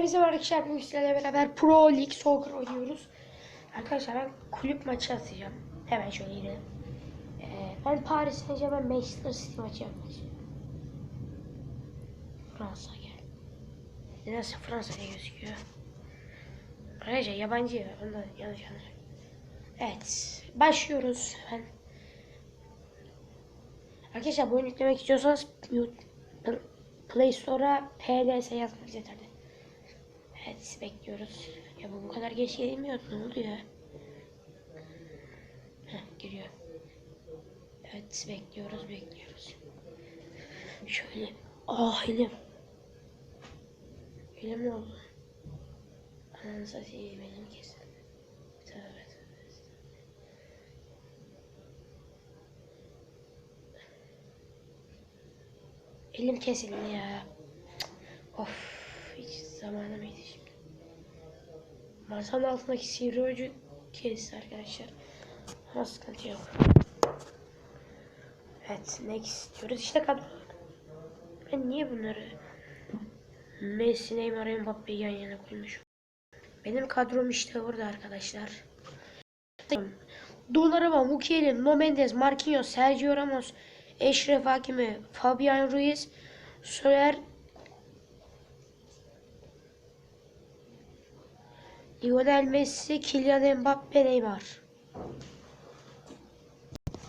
Hepsi var arkadaşlar bugün sizlerle beraber Pro League Soccer oynuyoruz. Arkadaşlar ben kulüp maçı atacağım. Hemen şöyle girelim. Ee, ben Paris Saint Germain Manchester City maçı istiyorum. Fransa gel. Nedense Fransa diye gözüküyor. Arkadaşlar yabancı ya. Ondan yanlış anlaşılıyor. Evet. Başlıyoruz hemen. Arkadaşlar bu oyunu yüklemek istiyorsanız Pl- Play Store'a PLS yazmanız yeterli. Evet bekliyoruz. Ya bu bu kadar geç gelmiyor. Ne oldu ya? Heh, giriyor. Evet bekliyoruz bekliyoruz. Şöyle. Ah elim. Elim ne oldu? Ananı satayım elim kesin. Tövbe. Elim kesildi ya. Of hiç zamanı mıydı şimdi? Masanın altındaki sivri ucu kesti arkadaşlar. Ama sıkıntı. Evet next diyoruz işte kadro. Ben niye bunları Messi, Neymar, Mbappe'yi yan yana koymuşum? Benim kadrom işte burada arkadaşlar. Donnarumma, Mukiele, No Mendes, Marquinhos, Sergio Ramos, Eşref Hakimi, Fabian Ruiz, Soler, Lionel Messi, Kylian Mbappe, Neymar.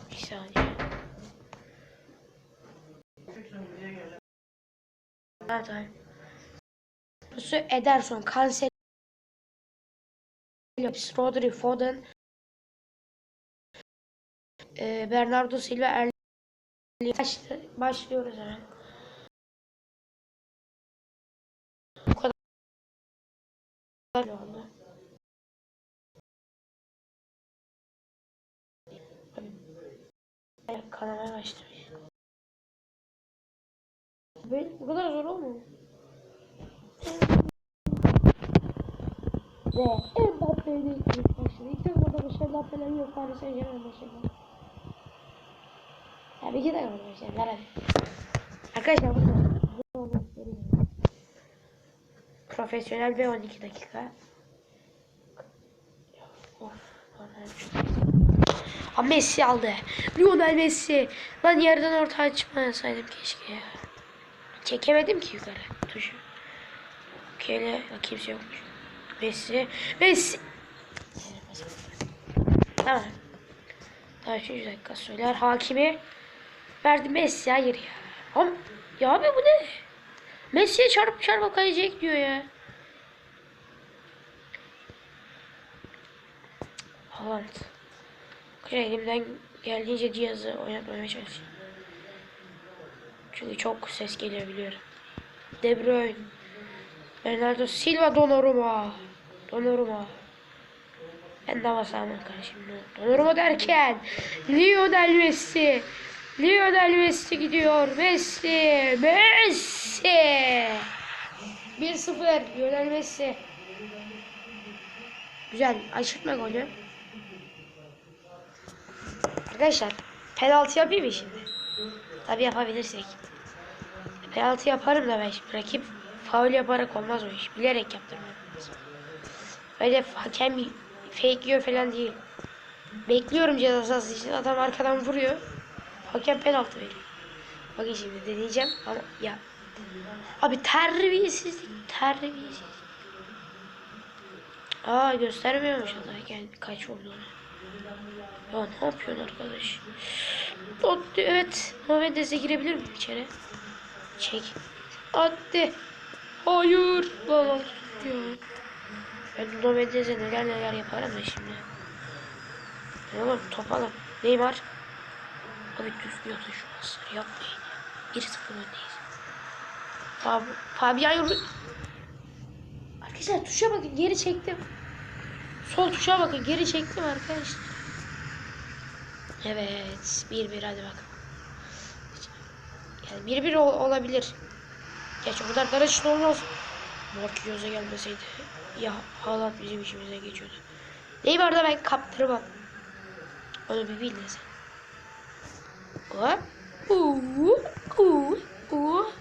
Bir saniye. Evet, tamam. Burası Ederson, Cancelo, Rodri, Foden, e, Bernardo Silva, Erling Başlıyoruz hemen. Bu kadar oldu. Kanamaya başlamış. Böyle, bu kadar zor olmuyor. Ve Mbappe'yle ilk başladı. İlk defa da başarılar falan yok. Paris Saint Germain başarılar. Ya bir dakika arkadaşlar. Arkadaşlar burada. Profesyonel ve 12 dakika. Of. Messi aldı. Lionel Messi. Lan yerden orta açmasaydım keşke ya. Çekemedim ki yukarı tuşu. Ya kimse yokmuş. Messi. Messi. Tamam. Daha 3. dakika söyler. Hakimi verdi Messi. Hayır ya. Ama, ya abi bu ne? Messi'ye çarp çarp kayacak diyor ya. Haaland. Kaya elimden geldiğince cihazı oynatmaya çalışıyorum. Çünkü çok ses geliyor biliyorum. De Bruyne. Bernardo Silva Donnarumma. Donnarumma. Ben de basamam kardeşim. Donnarumma derken Lionel Messi. Lionel Messi gidiyor. Messi. Messi. 1-0 Lionel Messi. Güzel. Aşırtma golü. Arkadaşlar penaltı yapayım mı şimdi? Tabi yapabilirsek. Penaltı yaparım da ben şimdi. Rakip faul yaparak olmaz o iş. Bilerek yaptırmam lazım. Öyle hakem fake yiyor falan değil. Bekliyorum ceza sahası için. Adam arkadan vuruyor. Hakem penaltı veriyor. Bakın şimdi deneyeceğim ama ya. Abi terbiyesizlik. Terbiyesizlik. Aa göstermiyormuş adayken kaç olduğunu. Ya ne yapıyorsun arkadaş? Attı evet. Mehmet'e girebilir miyim içeri? Çek. Attı. Hayır. Lan ya. Ben Mehmet'e neler neler yaparım da şimdi. Ne oğlum top alın. Neymar. Abi düzgün atın şu pasları yapmayın. 1-0 öndeyiz. Fab Fabian Arkadaşlar tuşa bakın geri çektim. Sol tuşa bakın geri çektim arkadaşlar. Evet. 1-1 hadi bakalım. Yani 1-1 ol- olabilir. Geç o kadar daracın olmaz. Marquinhos'a gelmeseydi ya Haaland bizim işimize geçiyordu. Neymar'da ben kaptırmam. Onu bir bil sen. Hop. Uuu. Uuu. Uuu.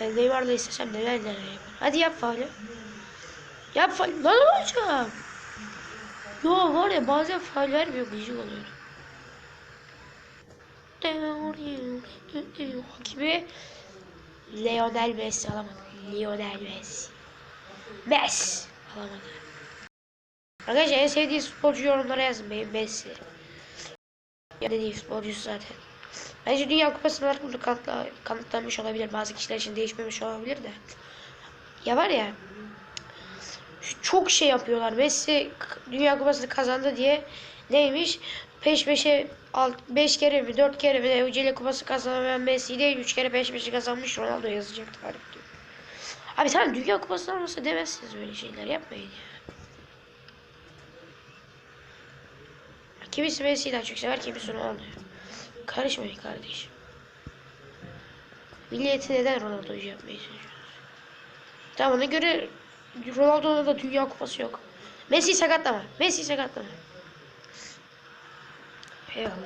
Ben Neymar'la istesem neler neler yaparım. Hadi yap faulü. Yap faul. Lan hocam. Yo var ya bazen faul vermiyor gıcık oluyorum. Hakimi Lionel Messi alamadı. Lionel Messi. Messi alamadı. Arkadaşlar en sevdiğiniz futbolcu yorumlara yazın benim Messi. Ya da değil futbolcusu zaten. Bence Dünya Kupası'nın artık bunu kanıtla, kanıtlanmış olabilir. Bazı kişiler için değişmemiş olabilir de. Ya var ya çok şey yapıyorlar. Messi Dünya Kupası'nı kazandı diye neymiş? Peş peşe 5 kere mi 4 kere mi Ucele Kupası kazanan Messi değil 3 kere peş peşe kazanmış Ronaldo yazacak tarih diyor. Abi tamam Dünya Kupası olmasa demezsiniz böyle şeyler yapmayın ya. Kimisi Messi'yi daha çok sever kimisi Ronaldo'yu. Karışmayın kardeşim. Milliyeti neden Ronaldo'yu yapmaya çalışıyorsunuz? Tamam ona göre Ronaldo'nun da Dünya Kupası yok. Messi sakatlama. Messi sakatlama. Hey Allah'ım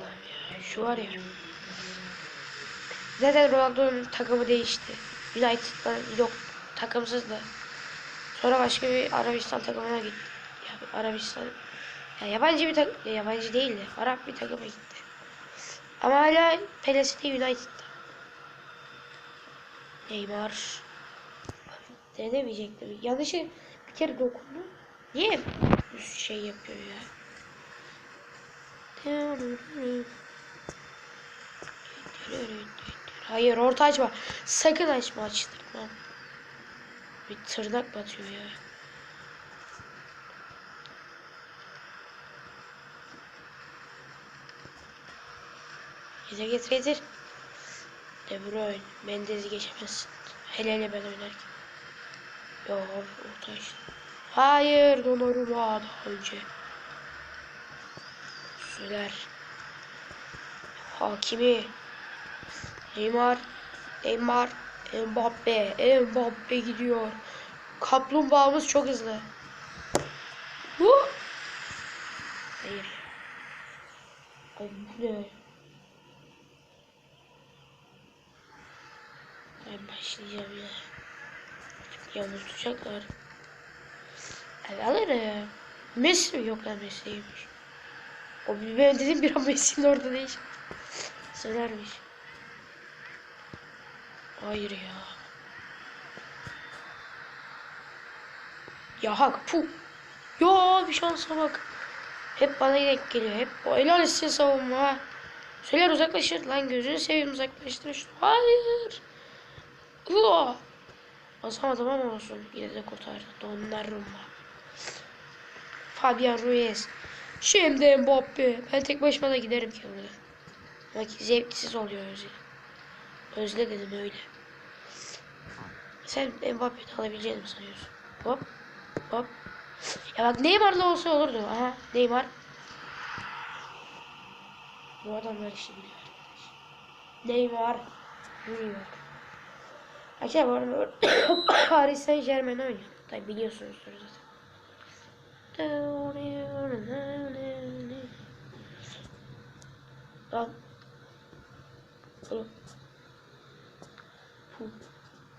ya. Şu var ya. Zaten Ronaldo'nun takımı değişti. United'da yok. Takımsız da. Sonra başka bir Arabistan takımına gitti. Ya, Arabistan. Ya yabancı bir takım. Ya, yabancı değildi. Arap bir takıma gitti. Ama hala Pelesi de United'da. Neymar. Denemeyecektim. Yanlışı bir kere dokundu. Niye şey yapıyor ya? Hayır orta açma. Sakın açma açtırma. Bir tırnak batıyor ya. Getir getir getir. De Bruyne. Mendez'i geçemezsin. Hele hele ben oynarken. Orta işte. Hayır Donnarumma daha önce. Süler. Hakimi. Neymar. Neymar. Mbappe. Mbappe gidiyor. Kaplumbağamız çok hızlı. Bu. Hayır. Ay ne? Ben başlayacağım ya. Yalnız tutacaklar. Abi alırım. Messi mi? Yok lan Messi'ymiş. O ben dedim bir an Messi'nin orada ne iş? Söylermiş. Hayır ya. Ya hak pu. Ya bir şansa bak. Hep bana denk geliyor. Hep o helal etsin savunma. ha. Söyler uzaklaşır lan gözünü seveyim uzaklaştır. Hayır. Uaa. Basamadım ama olsun. Yine de kurtardı. Donnarumma. Fabian Ruiz. Şimdi Mbappe. Ben tek başıma da giderim ki oraya. Bak zevksiz oluyor Özle. Özle dedim öyle. Sen Mbappe'yi alabileceğini mi sanıyorsun? Hop. Hop. Ya bak Neymar'la olsa olurdu. Aha Neymar. Bu adamlar işi biliyor. Neymar. Neymar. Arkadaşlar bu arada Paris Saint Germain oynuyor. Tabi biliyorsunuzdur zaten. Lan.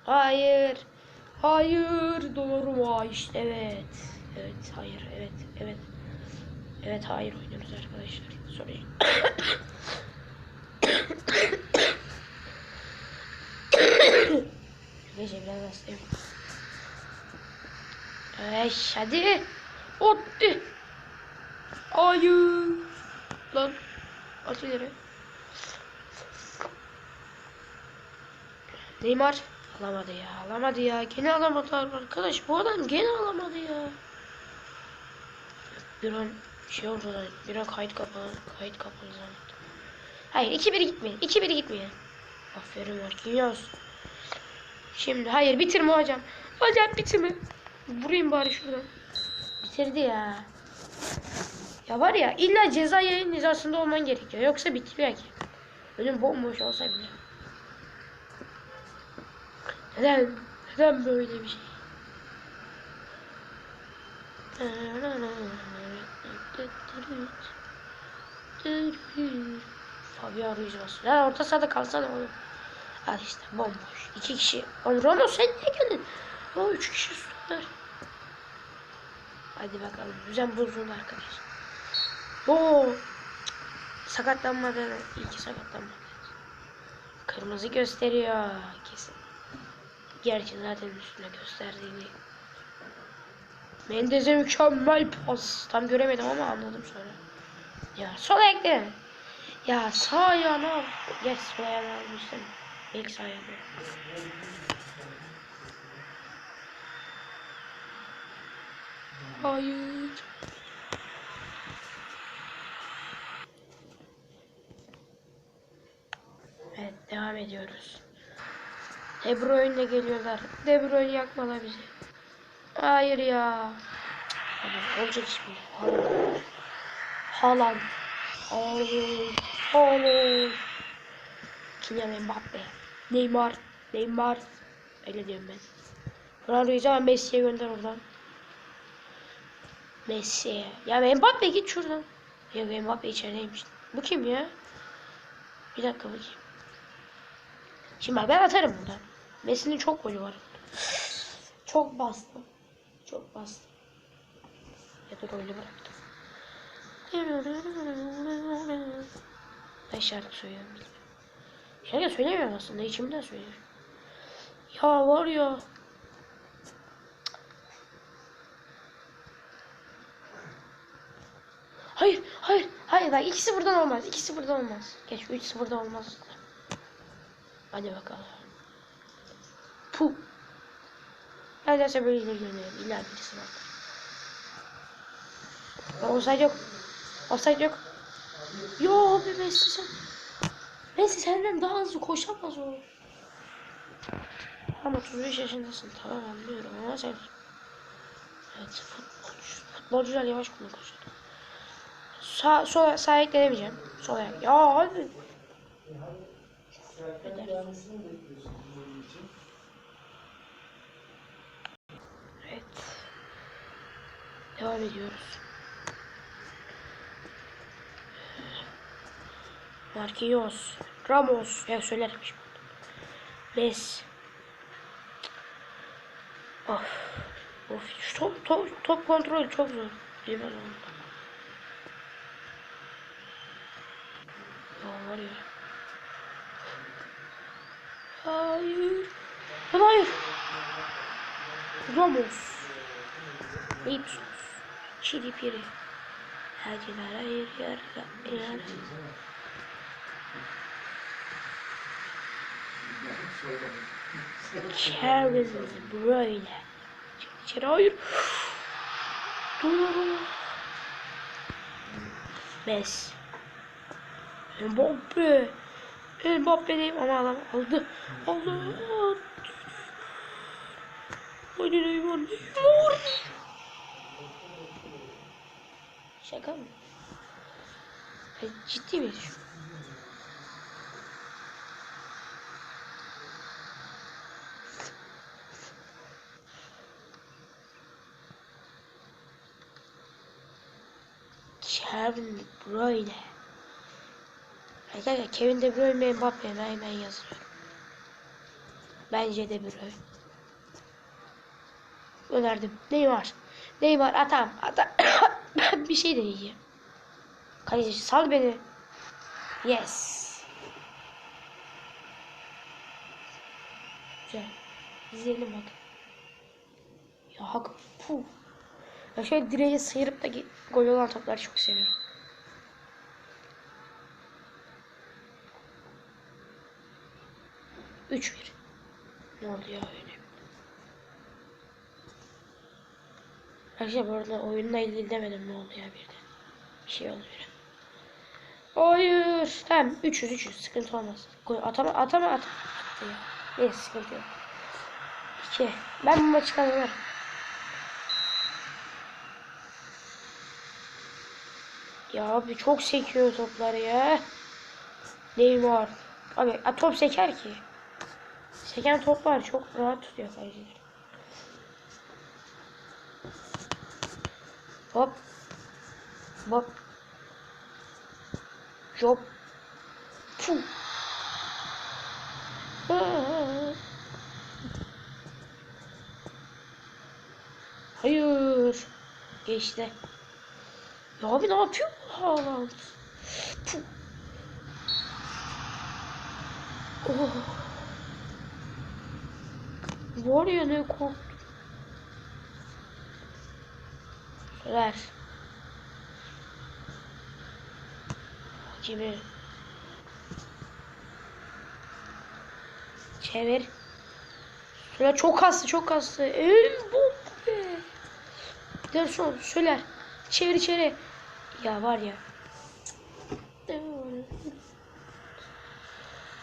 Hayır. Hayır. Donnarumma işte evet. Evet hayır evet evet. Evet hayır oynuyoruz arkadaşlar. Sorry. Neyse biraz hastayım. Eş hadi. Otti. Hayır. Lan. At ileri. Neymar. Alamadı ya. Alamadı ya. Gene alamadı arkadaş. Bu adam gene alamadı ya. Bir an şey oldu lan. Bir an kayıt kapalı. Kayıt kapalı zannettim. Hayır 2-1 gitmeyin. 2-1 gitmeyin. Aferin Marquinhos. Şimdi hayır bitirme hocam. Hocam bitirme. Vurayım bari şuradan. Bitirdi ya. Ya var ya illa ceza yayın hizasında olman gerekiyor. Yoksa bitmiyor ki. Önüm bomboş olsa bile. Neden? Neden böyle bir şey? Fabian Ruiz basıyor. Ya orta sahada kalsana oğlum. Al işte bomboş. İki kişi. Oğlum Ramos sen niye geldin? O üç kişi süper. Hadi bakalım. Düzen bozuldu arkadaşlar. Oo. Sakatlanmadı. İyi ki sakatlanmadı. Kırmızı gösteriyor kesin. Gerçi zaten üstüne gösterdiğini. Mendez'e mükemmel pas. Tam göremedim ama anladım sonra. Ya sol ekle. Ya sağ ayağına. Geç sol ayağına almıştım. İlk ayağına. Hayır. Evet devam ediyoruz. De Bruyne geliyorlar. De Bruyne yakmalar bizi. Hayır ya. Olacak mi? Haaland. Haaland. Haaland. Kylian Mbappe. Neymar. Neymar. Öyle diyorum ben. Ronaldo'yu zaman Messi'ye gönder oradan. Messi. Ya Mbappe git şuradan. Yok Mbappe içerideymiş. Bu kim ya? Bir dakika bakayım. Şimdi bak ben atarım buradan. Messi'nin çok golü var. Çok bastım. Çok bastım. Ya da golü bıraktım. Ben şarkı söylüyorum Şarkı söylemiyorum aslında içimden söylüyorum. Ya var ya. Hayır, hayır, hayır bak ikisi buradan olmaz. İkisi buradan olmaz. Geç şu ikisi buradan olmaz. Hadi bakalım. Puh. Neredeyse böyle gönderelim. İlla birisi var. Offside yok. Offside yok. Yo be Messi sen. Messi senden daha hızlı koşamaz o. Ama 35 yaşındasın tamam anlıyorum ama sen Evet futbolcu. Futbolcular yavaş koşuyor. Sağ, sol, sağ ayak denemeyeceğim. Sol ayak. Ya hadi. Evet. Devam ediyoruz. Marquinhos. Ramos. Ya söylerim şimdi. Messi. Of. Of. Şu top, top, top kontrol çok zor. Bilmem onu. Var ya. Hayır. Lan hayır. Ramos. Ipsos. Çili piri. Haciler hayır yar yar. Kevin Bruyne. İçeri hayır. Dur. Mes. Mbappe. Mbappe diyeyim ama adam aldı. Aldı. Hadi Neymar. Neymar. Şaka mı? Ciddi miyiz şu? Kevin De Bruyne. Arkadaşlar Kevin De Bruyne mi Mbappe mi hemen yazıyorum. Bence De Bruyne. Önerdim. Neymar. Neymar atam. Atam. bir şey deneyeceğim. Kaleci sal beni. Yes. Güzel. İzleyelim bak. Ya hak. Puh. Ya şöyle direği sıyırıp da gol olan topları çok seviyorum. Üç bir. Ne oldu ya öyle? Arkadaşlar bu arada oyunla ilgili demedim ne oldu ya birden. Bir şey oldu birden. Hayır. Tamam 300 300 sıkıntı olmaz. Atama atama at. Attı ya. Neyse sıkıntı yok. 2. Ben bu maçı kazanırım. Abi çok sekiyor toplar ya. Neymar. Abi a, top seker ki. Seken toplar çok rahat tutuyor kaleciler. Hop. Hop. Hop. Puh. Hayır. Geçti. Ya abi ne yapıyor Haaland? Oh. Var ya ne korktum. Ver. Kimi? Çevir. Süler çok kastı çok kastı. El bok be. Gider son Süler. Çevir içeri. Ya var ya.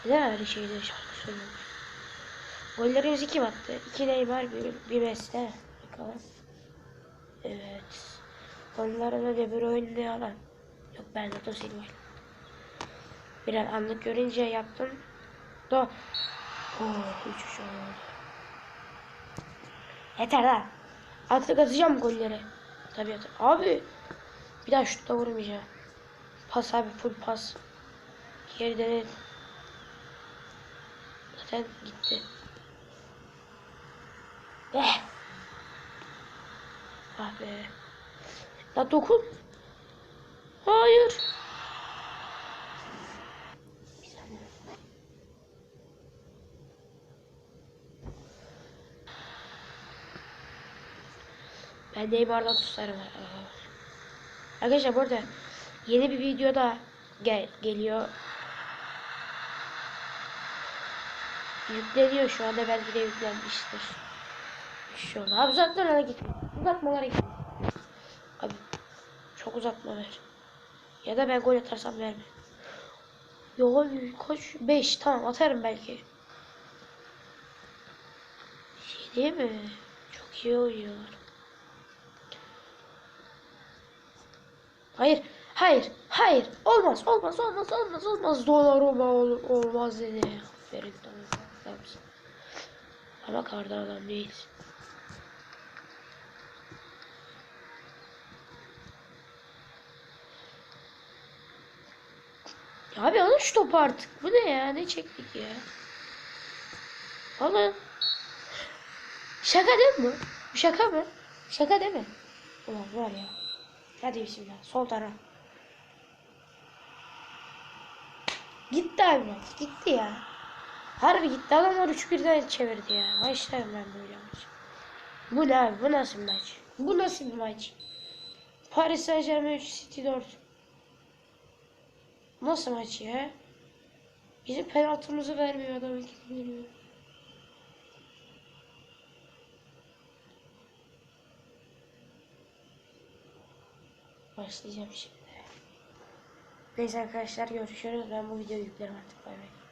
Neden öyle şeyde şarkı söylüyorum? Gollerimizi kim attı? İki Neymar, bir, bir Messi. Bakalım. Evet. Onlara da De Bruyne alan. Yok ben de Silva. Biraz anlık görünce yaptım. Da. Oh, üç üç oldu. Yeter lan. Artık atacağım golleri. Tabii atar. Abi. Bir daha şutta vurmayacağım. Pas abi full pas. Geriden Zaten gitti. Eh. Ah be. La dokun. Hayır. Ben Neymar'dan tutarım. Aa. Arkadaşlar bu arada yeni bir video da gel geliyor. Yükleniyor şu anda belki de yüklenmiştir. Şu an. Abi uzatmalara gitme. Uzatmalara gitme. Abi çok uzatma ver. Ya da ben gol atarsam verme. Abi kaç? 5 tamam atarım belki. Şey değil mi? Çok iyi oynuyorlar. Hayır, hayır, hayır. Olmaz, olmaz, olmaz, olmaz, olmaz. Donnarumma ol, olmaz dedi. Aferin adamsın. Ama kardan adam değilsin. Ya abi alın şu topu artık. Bu ne ya? Ne çektik ya? Alın. Şaka değil mi? Şaka mı? Şaka değil mi? Ulan var ya. Hadi bismillah. Sol taraf. Gitti abi maç. Gitti ya. Harbi gitti. Adamlar 3-1'den çevirdi ya. Başlarım ben böyle maç. Bu ne abi? Bu nasıl maç? Bu nasıl bir maç? Paris Saint Germain 3 City 4. Nasıl maç ya? Bizim penaltımızı vermiyor adam ilk veriyor. Başlayacağım şimdi. Neyse arkadaşlar görüşürüz. Ben bu videoyu yüklerim artık. Bay bay.